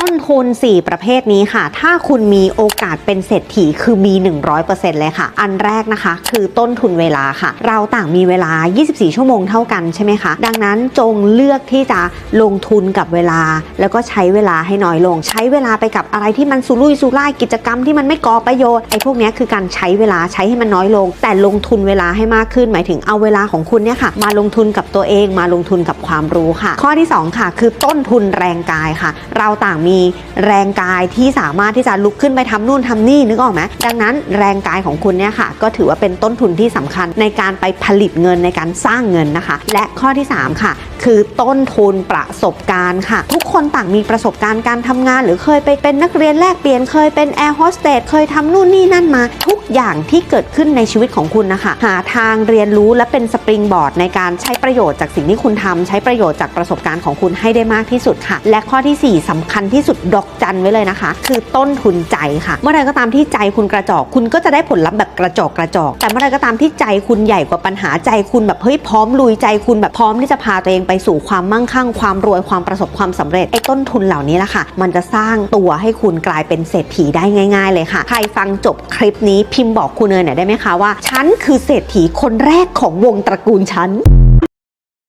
ต้นทุน 4 ประเภทนี้ค่ะ ถ้าคุณมีโอกาสเป็นเศรษฐีคือมี 100%เลยค่ะ อันแรกนะคะ คือต้นทุนเวลาค่ะ เราต่างมีเวลา 24 ชั่วโมงเท่ากันใช่ไหมคะ ดังนั้นจงเลือกที่จะลงทุนกับเวลา แล้วก็ใช้เวลาให้น้อยลง ใช้เวลาไปกับอะไรที่มันสุรุ่ยสุร่ายกิจกรรมที่มันไม่ก่อประโยชน์ไอ้พวกนี้คือการใช้เวลาใช้ให้มันน้อยลง แต่ลงทุนเวลาให้มากขึ้น หมายถึงเอาเวลาของคุณเนี่ยค่ะ มาลงทุนกับตัวเองมาลงทุนกับความรู้ค่ะ ข้อที่ 2 ค่ะ คือต้นทุนแรงกายค่ะ เราต่างมีแรงกายที่สามารถที่จะลุกขึ้นไปทำนู่นทำนี่นึกออกไหมดังนั้นแรงกายของคุณเนี่ยค่ะก็ถือว่าเป็นต้นทุนที่สำคัญในการไปผลิตเงินในการสร้างเงินนะคะ และข้อที่ 3 ค่ะ คือต้นทุนประสบการณ์ค่ะ ทุกคนต่างมีประสบการณ์การทำงาน หรือเคยไปเป็นนักเรียนแลกเปลี่ยนเคยเป็นแอร์โฮสเตสเคยทำนู่นนี่นั่นมา ทุกอย่างที่เกิดขึ้นในชีวิตของคุณนะคะหาทางเรียนรู้และเป็นสปริงบอร์ดในการใช้ประโยชน์จากสิ่งที่คุณทำใช้ประโยชน์จากประสบการณ์ของคุณให้ได้มากที่สุดค่ะ และข้อทีสี่4สำคัญที่ที่สุดดอกจันไว้เลยนะคะ คือต้นทุนใจค่ะ เมื่อไรก็ตามที่ใจคุณกระจอก คุณก็จะได้ผลลัพธ์แบบกระจอกกระจอก แต่เมื่อไรก็ตามที่ใจคุณใหญ่กว่าปัญหาใจคุณแบบเฮ้ยพร้อมลุยใจคุณแบบพร้อมที่จะพาตัวเองไปสู่ความมั่งคั่ง ความรวยความประสบความสำเร็จไอ้ต้นทุนเหล่านี้แหละค่ะ มันจะสร้างตัวให้คุณกลายเป็นเศรษฐีได้ง่าย ๆ เลยค่ะ ใครฟังจบคลิปนี้พิมพ์บอกคุณเนยหน่อยได้ไหมคะว่าฉันคือเศรษฐีคนแรกของวงตระกูลฉัน